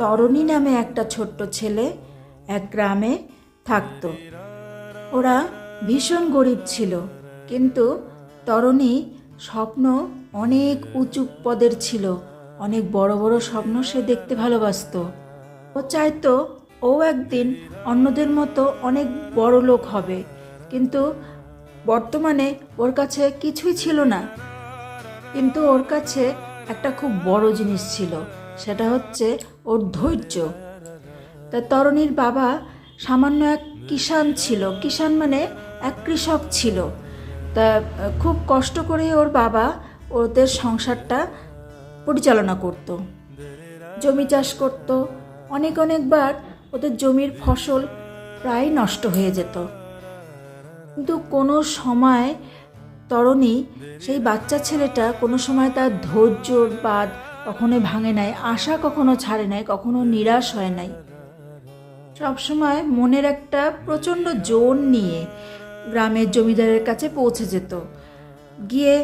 তরণী নামে একটা ছোট্ট ছেলে এক গ্রামে থাকতো। ওরা ভীষণ গরিব ছিল, কিন্তু তরণী স্বপ্ন অনেক উঁচু পদের ছিল, অনেক বড় বড় স্বপ্ন সে দেখতে ভালোবাসতো। ও চাইতো ও একদিন অন্যদের মতো অনেক বড় লোক হবে, কিন্তু বর্তমানে ওর কাছে কিছুই ছিল না। কিন্তু ওর কাছে একটা খুব বড় জিনিস ছিল সেটা হচ্ছে ওর ধৈর্য। তা তরণীর বাবা সামান্য এক কিষাণ ছিল। কিষাণ মানে এক কৃষক ছিল। তা খুব কষ্ট করে ওর বাবা ওদের সংসারটা পরিচালনা করত। জমি চাষ করত। অনেক অনেকবার ওদের জমির ফসল প্রায় নষ্ট হয়ে যেত। কিন্তু কোনো সময় তরণী সেই বাচ্চা ছেলেটা কোনো সময় তার ধৈর্যর বাদ কখনো ভাঙে নাই, আশা কখনো ছাড়ে নাই, কখনো নিরাশ হয় নাই। সবসময় মনের একটা প্রচণ্ড জোর নিয়ে গ্রামের জমিদারের কাছে পৌঁছে যেত। গিয়ে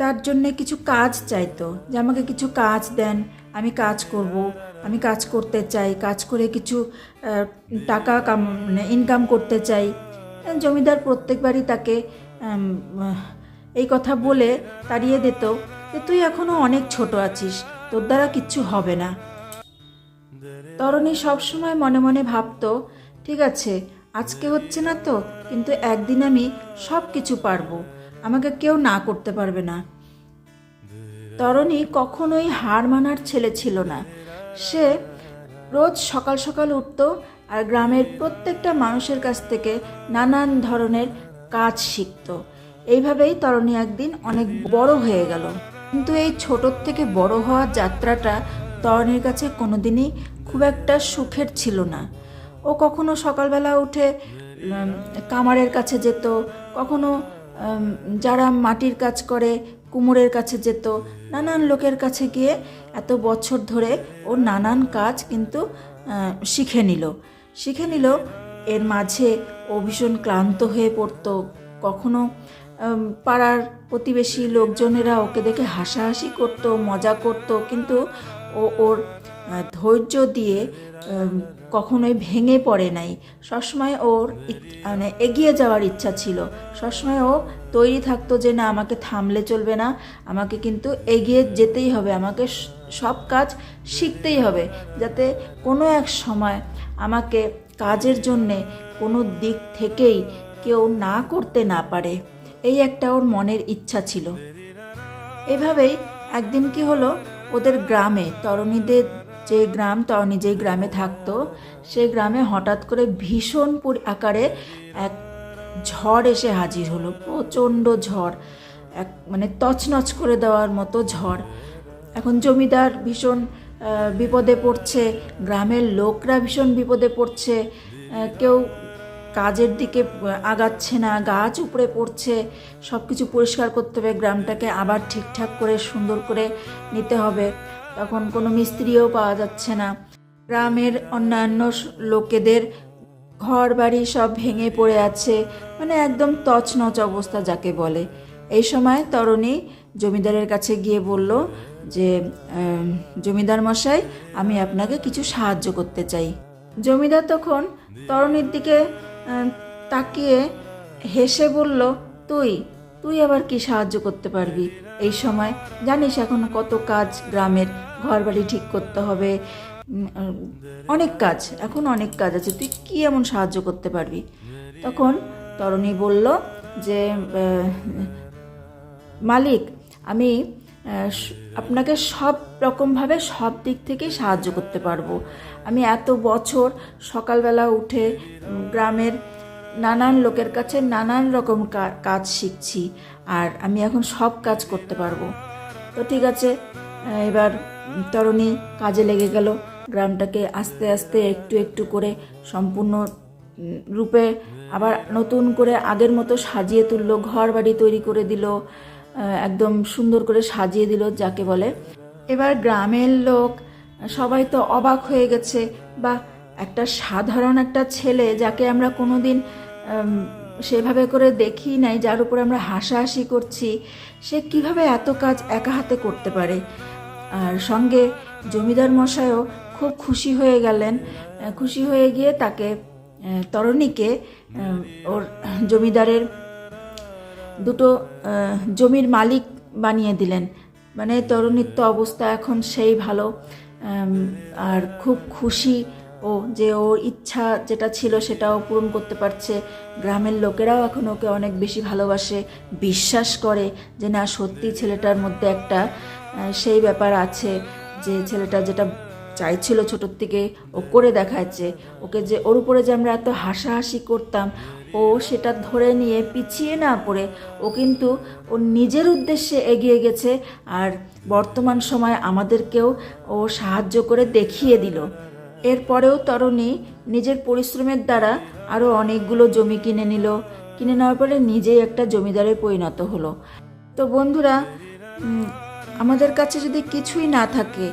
তার জন্য কিছু কাজ চাইতো, যে আমাকে কিছু কাজ দেন, আমি কাজ করব, আমি কাজ করতে চাই, কাজ করে কিছু টাকা কাম মানে ইনকাম করতে চাই। জমিদার প্রত্যেকবারই তাকে এই কথা বলে তাড়িয়ে দিত। যে তুই এখনও অনেক ছোট আছিস, তোর দ্বারা কিচ্ছু হবে না। তরণী সবসময় মনে মনে ভাবতো, ঠিক আছে, আজকে হচ্ছে না তো, কিন্তু একদিন আমি সব কিছু পারব, আমাকে কেউ না করতে পারবে না। তরণী কখনোই হার মানার ছেলে ছিল না। সে রোজ সকাল সকাল উঠতো আর গ্রামের প্রত্যেকটা মানুষের কাছ থেকে নানান ধরনের কাজ শিখতো। এইভাবেই তরণী একদিন অনেক বড় হয়ে গেল। কিন্তু এই ছোটোর থেকে বড় হওয়ার যাত্রাটা তরণীর কাছে কোনোদিনই খুব একটা সুখের ছিল না। ও কখনো সকালবেলা উঠে কামারের কাছে যেত, কখনো যারা মাটির কাজ করে, কুমোরের কাছে যেত, নানান লোকের কাছে গিয়ে এত বছর ধরে ও নানান কাজ কিন্তু শিখে নিল। শিখে নিল, এর মাঝে ও ভীষণ ক্লান্ত হয়ে পড়তো, কখনো পাড়ার প্রতিবেশী লোকজনেরা ওকে দেখে হাসাহাসি করতো, মজা করতো, কিন্তু ও, ওর ধৈর্য দিয়ে কখনোই ভেঙে পড়ে নাই। সবসময় ওর মানে এগিয়ে যাওয়ার ইচ্ছা ছিল। সবসময় ও তৈরি থাকতো যে, না, আমাকে থামলে চলবে না। আমাকে কিন্তু এগিয়ে যেতেই হবে। আমাকে সব কাজ শিখতেই হবে। যাতে কোনো এক সময় আমাকে কাজের জন্যে কোনো দিক থেকেই কেউ না করতে না পারে। এই একটা ওর মনের ইচ্ছা ছিল। এভাবেই একদিন কি হলো, ওদের গ্রামে তরণীদের যে গ্রাম, তরণী যেই গ্রামে থাকতো, সেই গ্রামে হঠাৎ করে ভীষণ আকারে এক ঝড় এসে হাজির হলো, প্রচণ্ড ঝড়, এক মানে তছনছ করে দেওয়ার মতো ঝড়। এখন জমিদার ভীষণ বিপদে পড়ছে, গ্রামের লোকরা ভীষণ বিপদে পড়ছে কেউ কাজের দিকে আগাচ্ছে না, গাছ উপড়ে পড়ছে সব কিছু পরিষ্কার করতে হবে, গ্রামটাকে আবার ঠিকঠাক করে, সুন্দর করে নিতে হবে। তখন কোনো মিস্ত্রিও পাওয়া যাচ্ছে না। গ্রামের অন্যান্য লোকেদের ঘর বাড়ি সব ভেঙে পড়ে আছে মানে একদম তছনছ অবস্থা যাকে বলে। এই সময় তরণী জমিদারের কাছে গিয়ে বলল যে জমিদার মশাই, আমি আপনাকে কিছু সাহায্য করতে চাই। জমিদার তখন তরণীর দিকে তাকিয়ে হেসে বলল, তুই তুই আবার কি সাহায্য করতে পারবি? এই সময় জানিস এখন কত কাজ গ্রামের ঘর বাড়ি ঠিক করতে হবে। অনেক কাজ, এখন অনেক কাজ আছে, তুই কি এমন সাহায্য করতে পারবি? তখন তরণী বলল যে মালিক, আমি আপনাকে সব রকমভাবে সব দিক থেকে সাহায্য করতে পারব। আমি এত বছর সকালবেলা উঠে গ্রামের নানান লোকের কাছে নানান রকম কাজ শিখছি আর আমি এখন সব কাজ করতে পারব। তো ঠিক আছে এবার তরণী কাজে লেগে গেল। গ্রামটাকে আস্তে আস্তে একটু একটু করে সম্পূর্ণ রূপে আবার নতুন করে আগের মতো সাজিয়ে তুললো ঘর বাড়ি তৈরি করে দিল। একদম সুন্দর করে সাজিয়ে দিল যাকে বলে। এবার গ্রামের লোক সবাই তো অবাক হয়ে গেছে বা একটা সাধারণ একটা ছেলে যাকে আমরা কোনোদিন উম, সেভাবে করে দেখি নাই যার উপর আমরা হাসাহাসি করছি সে কীভাবে এত কাজ একা হাতে করতে পারে? আর সঙ্গে জমিদার মশাইও খুব খুশি হয়ে গেলেন। খুশি হয়ে গিয়ে তাকে তরণীকে ওর জমিদারের দুটো জমির মালিক বানিয়ে দিলেন। মানে তরুণীর তো অবস্থা এখন সেই ভালো। আর খুব খুশি ও যে ওর ইচ্ছা যেটা ছিল সেটাও পূরণ করতে পারছে। গ্রামের লোকেরাও এখন ওকে অনেক বেশি ভালোবাসে, বিশ্বাস করে যে না, সত্যি ছেলেটার মধ্যে একটা সেই ব্যাপার আছে যে ছেলেটা যেটা চাইছিল ছোটোর থেকে ও করে দেখাচ্ছে। ওকে যে, ওর উপরে যে আমরা এত হাসাহাসি করতাম ও সেটা ধরে নিয়ে পিছিয়ে না পড়ে। ও কিন্তু ওর নিজের উদ্দেশ্যে এগিয়ে গেছে আর বর্তমান সময় আমাদেরকেও ও সাহায্য করে দেখিয়ে দিল। এরপরেও তরুণী নিজের পরিশ্রমের দ্বারা আরও অনেকগুলো জমি কিনে নিল। কিনে নেওয়ার পরে নিজেই একটা জমিদারে পরিণত হলো। তো বন্ধুরা আমাদের কাছে যদি কিছুই না থাকে,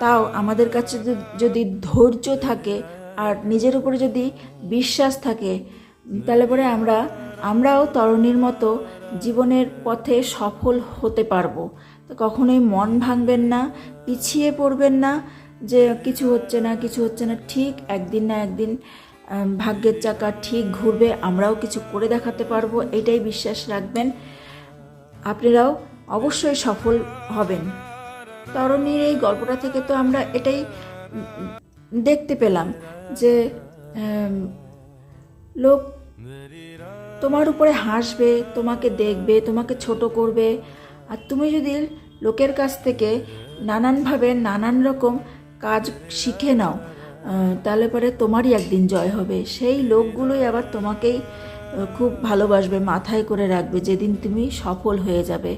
তাও আমাদের কাছে যদি- ধৈর্য থাকে আর নিজের উপরে যদি বিশ্বাস থাকে তাহলে পরে আমরা, আমরাও তরুণীর মতো জীবনের পথে সফল হতে পারব। তো কখনোই মন ভাঙবেন না, পিছিয়ে পড়বেন না যে কিছু হচ্ছে না, কিছু হচ্ছে না। ঠিক একদিন না একদিন ভাগ্যের চাকা ঠিক ঘুরবে, আমরাও কিছু করে দেখাতে পারব, এটাই বিশ্বাস রাখবেন। আপনারাও অবশ্যই সফল হবেন। তরুণীর এই গল্পটা থেকে তো আমরা এটাই দেখতে পেলাম যে লোক তোমার উপরে হাসবে, তোমাকে দেখবে, তোমাকে ছোট করবে। আর তুমি যদি লোকের কাছ থেকে নানানভাবে নানান রকম কাজ শিখে নাও তাহলে পরে তোমারই একদিন জয় হবে। সেই লোকগুলোই আবার তোমাকেই খুব ভালোবাসবে, মাথায় করে রাখবে, যেদিন তুমি সফল হয়ে যাবে।